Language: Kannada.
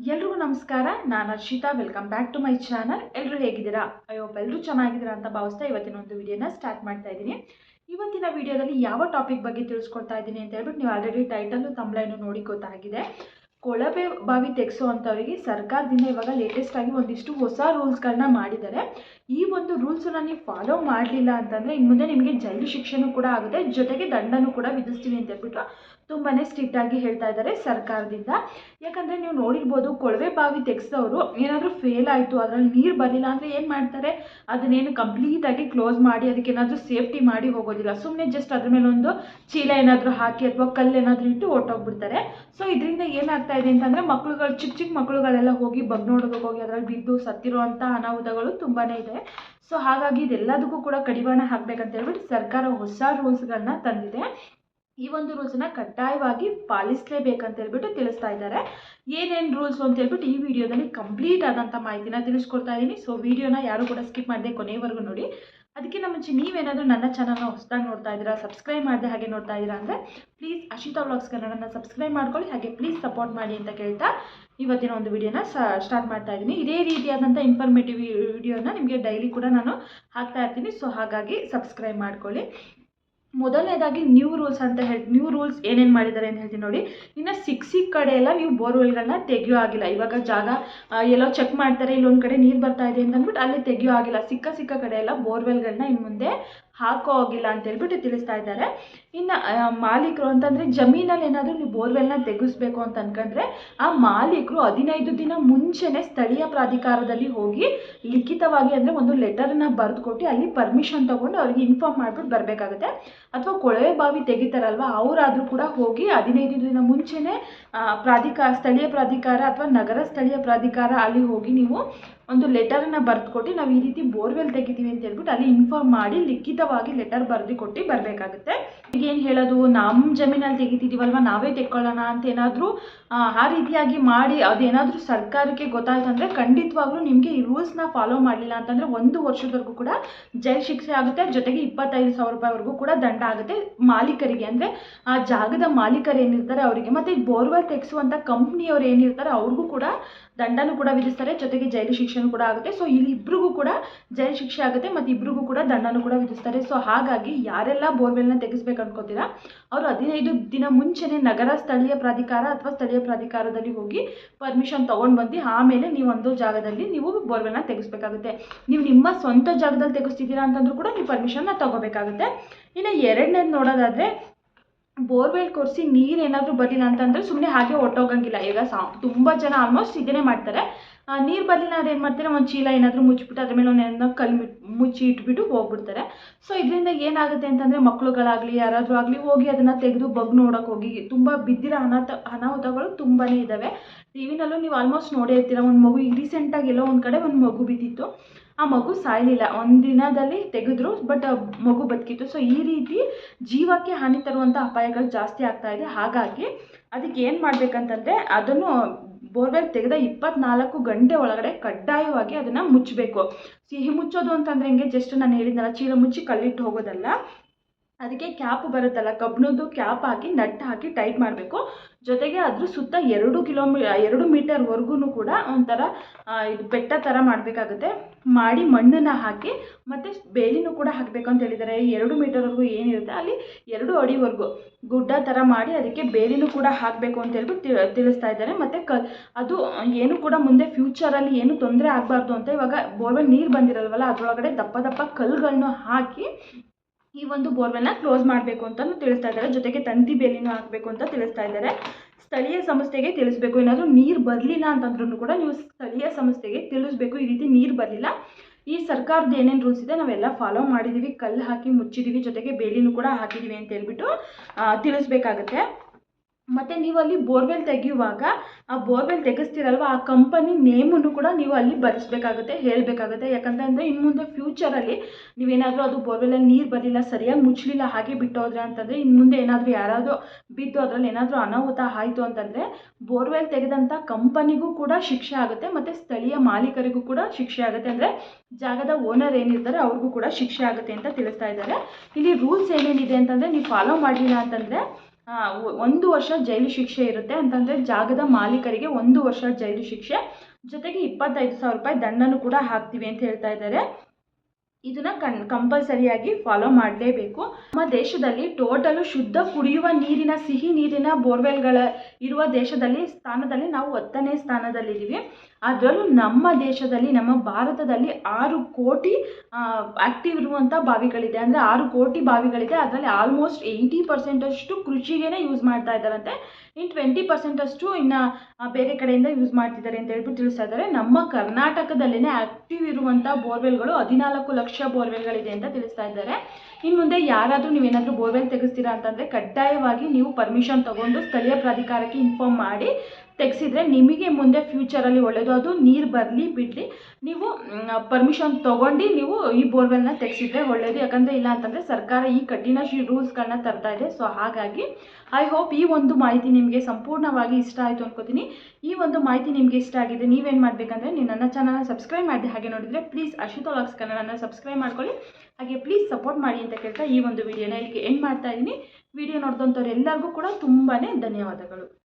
ಎಲ್ರಿಗೂ ನಮಸ್ಕಾರ. ನಾನು Arshita. Welcome back to my channel ಎಲ್ಲರೂ ಹೇಗಿದ್ದೀರಾ? ಅಯ್ಯೋ ಎಲ್ಲರೂ ಚೆನ್ನಾಗಿದ್ದೀರಾ ಅಂತ ಭಾವಿಸ್ತಾ ಇವತ್ತಿನ ಒಂದು ವಿಡಿಯೋನ ಸ್ಟಾರ್ಟ್ ಮಾಡ್ತಾ ಇದ್ದೀನಿ. ಇವತ್ತಿನ ವಿಡಿಯೋದಲ್ಲಿ ಯಾವ ಟಾಪಿಕ್ ಬಗ್ಗೆ ತಿಳಿಸ್ಕೊಡ್ತಾ ಇದ್ದೀನಿ ಅಂತ ಹೇಳ್ಬಿಟ್ಟು ನೀವು ಆಲ್ರೆಡಿ ಟೈಟಲ್ಲು ತಂಬ್ಲೈನು ನೋಡಿ ಗೊತ್ತಾಗಿದೆ. ಕೊಳವೆ ಬಾವಿ ತೆಗೆಸುವಂಥವರಿಗೆ ಸರ್ಕಾರದಿಂದ ಇವಾಗ ಲೇಟೆಸ್ಟ್ ಆಗಿ ಒಂದಿಷ್ಟು ಹೊಸ ರೂಲ್ಸ್ಗಳನ್ನ ಮಾಡಿದ್ದಾರೆ. ಈ ಒಂದು ರೂಲ್ಸನ್ನ ನೀವು ಫಾಲೋ ಮಾಡಲಿಲ್ಲ ಅಂತಂದರೆ ಇನ್ನು ಮುಂದೆ ನಿಮಗೆ ಜೈಲು ಶಿಕ್ಷೆನೂ ಕೂಡ ಆಗುತ್ತೆ, ಜೊತೆಗೆ ದಂಡನೂ ಕೂಡ ವಿಧಿಸ್ತೀವಿ ಅಂತ ಹೇಳ್ಬಿಟ್ಟು ತುಂಬಾ ಸ್ಟ್ರಿಕ್ಟಾಗಿ ಹೇಳ್ತಾ ಇದ್ದಾರೆ ಸರ್ಕಾರದಿಂದ. ಯಾಕಂದರೆ ನೀವು ನೋಡಿರ್ಬೋದು ಕೊಳವೆ ಬಾವಿ ತೆಗೆಸೋರು ಏನಾದರೂ ಫೇಲ್ ಆಯಿತು, ಅದರಲ್ಲಿ ನೀರು ಬರಲಿಲ್ಲ ಅಂದರೆ ಏನು ಮಾಡ್ತಾರೆ? ಅದನ್ನೇನು ಕಂಪ್ಲೀಟಾಗಿ ಕ್ಲೋಸ್ ಮಾಡಿ ಅದಕ್ಕೆ ಏನಾದರೂ ಸೇಫ್ಟಿ ಮಾಡಿ ಹೋಗೋದಿಲ್ಲ. ಸುಮ್ಮನೆ ಜಸ್ಟ್ ಅದ್ರ ಮೇಲೆ ಒಂದು ಚೀಲ ಏನಾದರೂ ಹಾಕಿ ಅಥವಾ ಕಲ್ಲು ಏನಾದರೂ ಇಟ್ಟು ಹೊಟ್ಟೋಗ್ಬಿಡ್ತಾರೆ ಸೊ ಇದರಿಂದ ಏನಾಗ್ತಾ ಇದೆ ಅಂತಂದರೆ ಮಕ್ಳುಗಳು ಚಿಕ್ಕ ಚಿಕ್ಕ ಮಕ್ಳುಗಳೆಲ್ಲ ಹೋಗಿ ಬಗ್ ನೋಡೋದಕ್ಕೆ ಹೋಗಿ ಅದರಲ್ಲಿ ಬಿದ್ದು ಸತ್ತಿರುವಂಥ ಅನಾಹುತಗಳು ತುಂಬಾ ಇದೆ. ಸೊ ಹಾಗಾಗಿ ಇದೆಲ್ಲದಕ್ಕೂ ಕೂಡ ಕಡಿವಾಣ ಹಾಕಬೇಕಂತ ಹೇಳ್ಬಿಟ್ಟು ಸರ್ಕಾರ ಹೊಸ ರೂಲ್ಸ್ಗಳನ್ನ ತಂದಿದೆ. ಈ ಒಂದು ರೂಲ್ಸನ್ನ ಕಡ್ಡಾಯವಾಗಿ ಪಾಲಿಸಲೇಬೇಕಂತ ಹೇಳ್ಬಿಟ್ಟು ತಿಳಿಸ್ತಾ ಇದ್ದಾರೆ. ಏನೇನು ರೂಲ್ಸ್ ಅಂತ ಹೇಳ್ಬಿಟ್ಟು ಈ ವಿಡಿಯೋದಲ್ಲಿ ಕಂಪ್ಲೀಟ್ ಆದಂಥ ಮಾಹಿತಿನ ತಿಳಿಸ್ಕೊಡ್ತಾ ಇದ್ದೀನಿ. ಸೊ ವಿಡಿಯೋನ ಯಾರು ಕೂಡ ಸ್ಕಿಪ್ ಮಾಡದೆ ಕೊನೆಯವರೆಗೂ ನೋಡಿ. ಅದಕ್ಕಿಂತ ಮುಂಚೆ ನೀವೇನಾದರೂ ನನ್ನ ಚಾನಲ್ನ ಹೊಸದಾಗಿ ನೋಡ್ತಾ ಇದ್ದೀರಾ ಸಬ್ಸ್ಕ್ರೈಬ್ ಮಾಡಿದೆ ಹಾಗೆ ನೋಡ್ತಾ ಇದ್ದೀರಾ ಅಂದರೆ ಪ್ಲೀಸ್ ಅಶಿತಾ ವ್ಲಾಗ್ಸ್ ಕನ್ನಡನ ಸಬ್ಸ್ಕ್ರೈಬ್ ಮಾಡ್ಕೊಳ್ಳಿ, ಹಾಗೆ ಪ್ಲೀಸ್ ಸಪೋರ್ಟ್ ಮಾಡಿ ಅಂತ ಕೇಳ್ತಾ ಇವತ್ತಿನ ಒಂದು ವಿಡಿಯೋನ ಸ್ಟಾರ್ಟ್ ಮಾಡ್ತಾ ಇದ್ದೀನಿ. ಇದೇ ರೀತಿಯಾದಂಥ ಇನ್ಫಾರ್ಮೇಟಿವ್ ವಿಡಿಯೋನ ನಿಮಗೆ ಡೈಲಿ ಕೂಡ ನಾನು ಹಾಕ್ತಾ ಇರ್ತೀನಿ. ಸೊ ಹಾಗಾಗಿ ಸಬ್ಸ್ಕ್ರೈಬ್ ಮಾಡ್ಕೊಳ್ಳಿ. ಮೊದಲನೇದಾಗಿ ನ್ಯೂ ರೂಲ್ಸ್ ಅಂತ ಹೇಳಿ ನ್ಯೂ ರೂಲ್ಸ್ ಏನೇನು ಮಾಡಿದ್ದಾರೆ ಅಂತ ಹೇಳ್ತೀನಿ ನೋಡಿ. ಇನ್ನು ಸಿಕ್ ಸಿಕ್ ಕಡೆ ಎಲ್ಲ ನೀವು ಬೋರ್ವೆಲ್ಗಳನ್ನ ತೆಗೆಯೋ ಆಗಿಲ್ಲ. ಇವಾಗ ಜಾಗ ಎಲ್ಲೋ ಚೆಕ್ ಮಾಡ್ತಾರೆ, ಇಲ್ಲೊಂದು ಕಡೆ ನೀರು ಬರ್ತಾ ಇದೆ ಅಂತ ಅಂದ್ಬಿಟ್ಟು ಅಲ್ಲಿ ತೆಗೆಯೋ ಆಗಿಲ್ಲ. ಸಿಕ್ಕ ಸಿಕ್ಕ ಕಡೆ ಎಲ್ಲ ಬೋರ್ವೆಲ್ಗಳನ್ನ ಇನ್ನು ಮುಂದೆ ಹಾಕೋ ಹೋಗಿಲ್ಲ ಅಂತ ಹೇಳ್ಬಿಟ್ಟು ತಿಳಿಸ್ತಾ ಇದ್ದಾರೆ. ಇನ್ನು ಮಾಲೀಕರು ಅಂತಂದರೆ ಜಮೀನಲ್ಲಿ ಏನಾದರೂ ನೀವು ಬೋರ್ವೆಲ್ನ ತೆಗೆಸ್ಬೇಕು ಅಂತ ಅನ್ಕೊಂಡ್ರೆ ಆ ಮಾಲೀಕರು ಹದಿನೈದು ದಿನ ಮುಂಚೆನೇ ಸ್ಥಳೀಯ ಪ್ರಾಧಿಕಾರದಲ್ಲಿ ಹೋಗಿ ಲಿಖಿತವಾಗಿ ಅಂದರೆ ಒಂದು ಲೆಟರನ್ನ ಬರೆದು ಕೊಟ್ಟು ಅಲ್ಲಿ ಪರ್ಮಿಷನ್ ತೊಗೊಂಡು ಅವ್ರಿಗೆ ಇನ್ಫಾರ್ಮ್ ಮಾಡಿಬಿಟ್ಟು ಬರಬೇಕಾಗುತ್ತೆ. ಅಥವಾ ಕೊಳವೆ ಬಾವಿ ತೆಗಿತಾರಲ್ವ, ಅವರಾದರೂ ಕೂಡ ಹೋಗಿ ಹದಿನೈದು ದಿನ ಮುಂಚೆನೇ ಪ್ರಾಧಿಕಾರ ಸ್ಥಳೀಯ ಪ್ರಾಧಿಕಾರ ಅಥವಾ ನಗರ ಸ್ಥಳೀಯ ಪ್ರಾಧಿಕಾರ ಅಲ್ಲಿ ಹೋಗಿ ನೀವು ಒಂದು ಲೆಟರನ್ನು ಬರೆದು ಕೊಟ್ಟು ನಾವು ಈ ರೀತಿ ಬೋರ್ವೆಲ್ ತೆಗಿತೀವಿ ಅಂತ ಹೇಳ್ಬಿಟ್ಟು ಅಲ್ಲಿ ಇನ್ಫಾರ್ಮ್ ಮಾಡಿ ಲಿಖಿತವಾಗಿ ಲೆಟರ್ ಬರೆದು ಕೊಟ್ಟು ಬರಬೇಕಾಗುತ್ತೆ. ಈಗ ಏನು ಹೇಳೋದು ನಮ್ಮ ಜಮೀನಲ್ಲಿ ತೆಗಿತಿದ್ದೀವಲ್ವ ನಾವೇ ತೆಕ್ಕೊಳ್ಳೋಣ ಅಂತ ಏನಾದರೂ ಆ ರೀತಿಯಾಗಿ ಮಾಡಿ ಅದೇನಾದರೂ ಸರ್ಕಾರಕ್ಕೆ ಗೊತ್ತಾಯ್ತು ಅಂದರೆ ಖಂಡಿತವಾಗ್ಲೂ ನಿಮಗೆ ಈ ರೂಲ್ಸ್ನ ಫಾಲೋ ಮಾಡಲಿಲ್ಲ ಅಂತಂದರೆ ಒಂದು ವರ್ಷದವರೆಗೂ ಕೂಡ ಜೈಲ್ ಶಿಕ್ಷೆ ಆಗುತ್ತೆ. ಜೊತೆಗೆ ಇಪ್ಪತ್ತೈದು ಸಾವಿರ ರೂಪಾಯಿವರೆಗೂ ಕೂಡ ದಂಡ ಆಗುತ್ತೆ ಮಾಲೀಕರಿಗೆ. ಅಂದರೆ ಆ ಜಾಗದ ಮಾಲೀಕರು ಏನಿರ್ತಾರೆ ಅವರಿಗೆ, ಮತ್ತು ಬೋರ್ವೆಲ್ ತೆಗೆಸುವಂಥ ಕಂಪ್ನಿಯವ್ರು ಏನಿರ್ತಾರೆ ಅವ್ರಿಗೂ ಕೂಡ ದಂಡನೂ ಕೂಡ ವಿಧಿಸ್ತಾರೆ. ಜೊತೆಗೆ ಜೈಲು ಶಿಕ್ಷೆನೂ ಕೂಡ ಆಗುತ್ತೆ. ಸೊ ಇಲ್ಲಿ ಇಬ್ಬರಿಗೂ ಕೂಡ ಜೈಲು ಶಿಕ್ಷೆ ಆಗುತ್ತೆ, ಮತ್ತು ಇಬ್ಬರಿಗೂ ಕೂಡ ದಂಡನೂ ಕೂಡ ವಿಧಿಸ್ತಾರೆ. ಸೊ ಹಾಗಾಗಿ ಯಾರೆಲ್ಲ ಬೋರ್ವೆಲ್ನ ತೆಗೆಸ್ಬೇಕು ಅನ್ಕೋತೀರಾ? ಅವರು ಹದಿನೈದು ದಿನ ಮುಂಚೆನೇ ನಗರ ಸ್ಥಳೀಯ ಪ್ರಾಧಿಕಾರ ಅಥವಾ ಸ್ಥಳೀಯ ಪ್ರಾಧಿಕಾರದಲ್ಲಿ ಹೋಗಿ ಪರ್ಮಿಷನ್ ತೊಗೊಂಡು ಬಂದು ಆಮೇಲೆ ನೀವು ಒಂದು ಜಾಗದಲ್ಲಿ ನೀವು ಬೋರ್ವೆಲ್ನ ತೆಗೆಸ್ಬೇಕಾಗುತ್ತೆ. ನೀವು ನಿಮ್ಮ ಸ್ವಂತ ಜಾಗದಲ್ಲಿ ತೆಗೆಸ್ತಿದ್ದೀರಾ ಅಂತಂದ್ರೂ ಕೂಡ ನೀವು ಪರ್ಮಿಷನ್ನ ತಗೋಬೇಕಾಗುತ್ತೆ. ಇನ್ನು ಎರಡನೇದು ನೋಡೋದಾದರೆ, ಬೋರ್ವೆಲ್ ಕೊರೆಸಿ ನೀರು ಏನಾದರೂ ಬರಲಿಲ್ಲ ಅಂತಂದರೆ ಸುಮ್ಮನೆ ಹಾಗೆ ಹೊಟ್ಟೋಗಂಗಿಲ್ಲ ಈಗ ಸಾ, ತುಂಬ ಜನ ಆಲ್ಮೋಸ್ಟ್ ಇದನ್ನೇ ಮಾಡ್ತಾರೆ. ನೀರು ಅಂದ್ರೆ ಏನು ಮಾಡ್ತಾರೆ? ಒಂದು ಚೀಲ ಏನಾದರೂ ಮುಚ್ಚಿಬಿಟ್ಟು ಅದ್ರ ಮೇಲೆ ಒಂದು ಕಲ್ಲು ಮುಚ್ಚಿ ಇಟ್ಬಿಟ್ಟು ಹೋಗ್ಬಿಡ್ತಾರೆ. ಸೊ ಇದರಿಂದ ಏನಾಗುತ್ತೆ ಅಂತಂದರೆ ಮಕ್ಕಳುಗಳಾಗಲಿ ಯಾರಾದರೂ ಆಗಲಿ ಹೋಗಿ ಅದನ್ನು ತೆಗೆದು ಬಗ್ ನೋಡೋಕೆ ಹೋಗಿ, ತುಂಬ ಬಿದ್ದಿರೋ ಅನಾಥ, ಅನಾಹುತಗಳು ತುಂಬಾ ಇದ್ದಾವೆ ಟಿ ವಿನಲ್ಲೂ ನೀವು ಆಲ್ಮೋಸ್ಟ್ ನೋಡೇ ಇರ್ತೀರ. ಒಂದು ಮಗು, ಈಗ ರೀಸೆಂಟಾಗಿ ಎಲ್ಲೋ ಒಂದು ಕಡೆ ಒಂದು ಮಗು ಬಿದ್ದಿತ್ತು. ಆ ಮಗು ಸಾಯಲಿಲ್ಲ. ಒಂದು ದಿನದಲ್ಲಿ ತೆಗೆದ್ರು ಬಟ್ ಮಗು ಬದುಕಿತ್ತು. ಸೊ ಈ ರೀತಿ ಜೀವಕ್ಕೆ ಹಾನಿ ತರುವಂಥ ಅಪಾಯಗಳು ಜಾಸ್ತಿ ಆಗ್ತಾ ಇದೆ. ಹಾಗಾಗಿ, ಅದಕ್ಕೆ ಏನು ಮಾಡಬೇಕಂತಂದರೆ, ಅದನ್ನು ಬೋರ್ವೆಲ್ ತೆಗೆದ ಇಪ್ಪತ್ನಾಲ್ಕು ಗಂಟೆ ಒಳಗಡೆ ಕಡ್ಡಾಯವಾಗಿ ಅದನ್ನು ಮುಚ್ಚಬೇಕು. ಸಿಹಿ ಮುಚ್ಚೋದು ಅಂತಂದರೆ ಹೆಂಗೆ? ಜಸ್ಟ್ ನಾನು ಹೇಳಿದ್ನಲ್ಲ, ಚೀಲ ಮುಚ್ಚಿ ಕಲ್ಲಿಟ್ಟು ಹೋಗೋದಲ್ಲ. ಅದಕ್ಕೆ ಕ್ಯಾಪ್ ಬರುತ್ತಲ್ಲ, ಕಬ್ಬಿಣದ್ದು ಕ್ಯಾಪ್ ಹಾಕಿ, ನಟ್ ಹಾಕಿ ಟೈಟ್ ಮಾಡಬೇಕು. ಜೊತೆಗೆ ಅದ್ರ ಸುತ್ತ ಎರಡು ಕಿಲೋಮೀ, ಎರಡು ಮೀಟರ್ವರೆಗೂ ಕೂಡ ಒಂಥರ ಇದು ಬೆಟ್ಟ ಥರ ಮಾಡಬೇಕಾಗುತ್ತೆ. ಮಾಡಿ ಮಣ್ಣನ್ನು ಹಾಕಿ, ಮತ್ತು ಬೇಲಿನೂ ಕೂಡ ಹಾಕಬೇಕು ಅಂತ ಹೇಳಿದ್ದಾರೆ. ಎರಡು ಮೀಟರ್ವರೆಗೂ ಏನಿರುತ್ತೆ, ಅಲ್ಲಿ ಎರಡು ಅಡಿವರೆಗೂ ಗುಡ್ಡ ಥರ ಮಾಡಿ ಅದಕ್ಕೆ ಬೇಲಿನೂ ಕೂಡ ಹಾಕಬೇಕು ಅಂತ ಹೇಳ್ಬಿಟ್ಟು ತಿಳಿಸ್ತಾ ಇದ್ದಾರೆ. ಮತ್ತು ಕ, ಅದು ಏನು ಕೂಡ ಮುಂದೆ ಫ್ಯೂಚರಲ್ಲಿ ಏನು ತೊಂದರೆ ಆಗಬಾರ್ದು ಅಂತ ಇವಾಗ ಬೋರ್ವೆಲ್ ನೀರು ಬಂದಿರಲ್ವಲ್ಲ, ಅದರೊಳಗಡೆ ದಪ್ಪ ದಪ್ಪ ಕಲ್ಲುಗಳನ್ನು ಹಾಕಿ ಈ ಒಂದು ಬೋರ್ವೆಲ್ನ ಕ್ಲೋಸ್ ಮಾಡಬೇಕು ಅಂತಲೂ ತಿಳಿಸ್ತಾ ಇದ್ದಾರೆ. ಜೊತೆಗೆ ತಂತಿ ಬೇಲಿನೂ ಹಾಕಬೇಕು ಅಂತ ತಿಳಿಸ್ತಾ ಇದ್ದಾರೆ. ಸ್ಥಳೀಯ ಸಂಸ್ಥೆಗೆ ತಿಳಿಸ್ಬೇಕು. ಏನಾದರೂ ನೀರು ಬರಲಿಲ್ಲ ಅಂತಂದ್ರೂ ಕೂಡ ನೀವು ಸ್ಥಳೀಯ ಸಂಸ್ಥೆಗೆ ತಿಳಿಸ್ಬೇಕು. ಈ ರೀತಿ ನೀರು ಬರಲಿಲ್ಲ. ಈ ಸರ್ಕಾರದ ಏನೇನು ರೂಲ್ಸ್ ಇದೆ ನಾವೆಲ್ಲ ಫಾಲೋ ಮಾಡಿದ್ದೀವಿ ಕಲ್ಲು ಹಾಕಿ ಮುಚ್ಚಿದ್ದೀವಿ ಜೊತೆಗೆ ಬೇಲಿನೂ ಕೂಡ ಹಾಕಿದ್ದೀವಿ ಅಂತ ಹೇಳ್ಬಿಟ್ಟು ತಿಳಿಸ್ಬೇಕಾಗತ್ತೆ. ಮತ್ತು ನೀವು ಅಲ್ಲಿ ಬೋರ್ವೆಲ್ ತೆಗೆಯುವಾಗ, ಆ ಬೋರ್ವೆಲ್ ತೆಗೆಸ್ತೀರಲ್ವ, ಆ ಕಂಪನಿ ನೇಮನ್ನು ಕೂಡ ನೀವು ಅಲ್ಲಿ ಬರೆಸ್ಬೇಕಾಗುತ್ತೆ ಹೇಳಬೇಕಾಗುತ್ತೆ. ಯಾಕಂತಂದರೆ ಇನ್ನು ಮುಂದೆ ಫ್ಯೂಚರಲ್ಲಿ ನೀವೇನಾದರೂ ಅದು ಬೋರ್ವೆಲಲ್ಲಿ ನೀರು ಬರಲಿಲ್ಲ, ಸರಿಯಾಗಿ ಮುಚ್ಚಲಿಲ್ಲ ಹಾಗೆ ಬಿಟ್ಟೋದ್ರೆ ಅಂತಂದರೆ ಇನ್ನು ಮುಂದೆ ಏನಾದರೂ ಯಾರಾದರೂ ಬಿದ್ದು ಅದರಲ್ಲಿ ಏನಾದರೂ ಅನಾಹುತ ಆಯಿತು ಅಂತಂದರೆ ಬೋರ್ವೆಲ್ ತೆಗೆದಂಥ ಕಂಪನಿಗೂ ಕೂಡ ಶಿಕ್ಷೆ ಆಗುತ್ತೆ, ಮತ್ತು ಸ್ಥಳೀಯ ಮಾಲೀಕರಿಗೂ ಕೂಡ ಶಿಕ್ಷೆ ಆಗುತ್ತೆ. ಅಂದರೆ ಜಾಗದ ಓನರ್ ಏನಿರ್ತಾರೆ ಅವ್ರಿಗೂ ಕೂಡ ಶಿಕ್ಷೆ ಆಗುತ್ತೆ ಅಂತ ತಿಳಿಸ್ತಾ ಇದ್ದಾರೆ. ಇಲ್ಲಿ ರೂಲ್ಸ್ ಏನೇನಿದೆ ಅಂತಂದರೆ ನೀವು ಫಾಲೋ ಮಾಡಲಿಲ್ಲ ಅಂತಂದರೆ ಒಂದು ವರ್ಷ ಜೈಲು ಶಿಕ್ಷೆ ಇರುತ್ತೆ. ಅಂತಂದರೆ ಜಾಗದ ಮಾಲೀಕರಿಗೆ ಒಂದು ವರ್ಷ ಜೈಲು ಶಿಕ್ಷೆ. ಜೊತೆಗೆ ಇಪ್ಪತ್ತೈದು ಸಾವಿರ ರೂಪಾಯಿ ದಂಡನೂ ಕೂಡ ಹಾಕ್ತೀವಿ ಅಂತ ಹೇಳ್ತಾ ಇದ್ದಾರೆ. ಇದನ್ನ ಕಣ್, ಕಂಪಲ್ಸರಿಯಾಗಿ ಫಾಲೋ ಮಾಡಲೇಬೇಕು. ನಮ್ಮ ದೇಶದಲ್ಲಿ ಟೋಟಲು ಶುದ್ಧ ಕುಡಿಯುವ ನೀರಿನ, ಸಿಹಿ ನೀರಿನ ಬೋರ್ವೆಲ್ಗಳ ಇರುವ ದೇಶದಲ್ಲಿ, ಸ್ಥಾನದಲ್ಲಿ ನಾವು ಹತ್ತನೇ ಸ್ಥಾನದಲ್ಲಿದ್ದೀವಿ. ಅದರಲ್ಲೂ ನಮ್ಮ ದೇಶದಲ್ಲಿ, ನಮ್ಮ ಭಾರತದಲ್ಲಿ ಆರು ಕೋಟಿ ಆ್ಯಕ್ಟಿವ್ ಇರುವಂಥ ಬಾವಿಗಳಿದೆ. ಅಂದರೆ ಆರು ಕೋಟಿ ಬಾವಿಗಳಿದೆ. ಅದರಲ್ಲಿ ಆಲ್ಮೋಸ್ಟ್ ಏಯ್ಟಿ ಪರ್ಸೆಂಟಷ್ಟು ಕೃಷಿಗೇ ಯೂಸ್ ಮಾಡ್ತಾ ಇದ್ದಾರಂತೆ. ಇನ್ನು ಟ್ವೆಂಟಿ ಪರ್ಸೆಂಟಷ್ಟು ಇನ್ನು ಬೇರೆ ಕಡೆಯಿಂದ ಯೂಸ್ ಮಾಡ್ತಿದ್ದಾರೆ ಅಂತ ಹೇಳ್ಬಿಟ್ಟು ತಿಳಿಸ್ತಾ ಇದ್ದಾರೆ. ನಮ್ಮ ಕರ್ನಾಟಕದಲ್ಲೇ ಆ್ಯಕ್ಟಿವ್ ಇರುವಂಥ ಬೋರ್ವೆಲ್ಗಳು ಹದಿನಾಲ್ಕು ಲಕ್ಷ ಬೋರ್ವೆಲ್ಗಳಿದೆ ಅಂತ ತಿಳಿಸ್ತಾ ಇದ್ದಾರೆ. ಇನ್ನು ಮುಂದೆ ಯಾರಾದರೂ ನೀವೇನಾದರೂ ಬೋರ್ವೆಲ್ ತೆಗೆಸ್ತೀರಾ ಅಂತಂದರೆ ಕಡ್ಡಾಯವಾಗಿ ನೀವು ಪರ್ಮಿಷನ್ ತಗೊಂಡು ಸ್ಥಳೀಯ ಪ್ರಾಧಿಕಾರಕ್ಕೆ ಇನ್ಫಾರ್ಮ್ ಮಾಡಿ. ತೆಗೆಸಿದ್ರೆ ನಿಮಗೆ ಮುಂದೆ ಫ್ಯೂಚರಲ್ಲಿ ಒಳ್ಳೆಯದು ಅದು ನೀರು ಬರಲಿ, ಬಿಡಲಿ. ನೀವು ಪರ್ಮಿಷನ್ ತೊಗೊಂಡು ನೀವು ಈ ಬೋರ್ವೆಲ್ನ ತೆಗೆಸಿದ್ರೆ ಒಳ್ಳೆಯದು ಯಾಕಂದರೆ ಇಲ್ಲ ಅಂತಂದರೆ ಸರ್ಕಾರ ಈ ಕಠಿಣ ರೂಲ್ಸ್ಗಳನ್ನ ತರ್ತಾ ಇದೆ. ಸೊ ಹಾಗಾಗಿ ಐ ಹೋಪ್ ಈ ಒಂದು ಮಾಹಿತಿ ನಿಮಗೆ ಸಂಪೂರ್ಣವಾಗಿ ಇಷ್ಟ ಆಯಿತು ಅನ್ಕೋತೀನಿ. ಈ ಒಂದು ಮಾಹಿತಿ ನಿಮಗೆ ಇಷ್ಟ ಆಗಿದೆ, ನೀವೇನು ಮಾಡಬೇಕಂದ್ರೆ ನೀವು ನನ್ನ ಚಾನಲ್ನ ಸಬ್ಸ್ಕ್ರೈಬ್ ಮಾಡಿದೆ ಹಾಗೆ ನೋಡಿದರೆ ಪ್ಲೀಸ್ ಅಶಿತಾ ಲಾಕ್ಸ್ ಕನ್ನಡನ ಸಬ್ಸ್ಕ್ರೈಬ್ ಮಾಡ್ಕೊಳ್ಳಿ. ಹಾಗೆ ಪ್ಲೀಸ್ ಸಪೋರ್ಟ್ ಮಾಡಿ ಅಂತ ಕೇಳ್ತಾ ಈ ಒಂದು ವಿಡಿಯೋನ ಇಲ್ಲಿಗೆ ಎಂಡ್ ಮಾಡ್ತಾ ಇದ್ದೀನಿ. ವಿಡಿಯೋ ನೋಡಿದಂಥವ್ರು ಎಲ್ಲರಿಗೂ ಕೂಡ ತುಂಬಾ ಧನ್ಯವಾದಗಳು.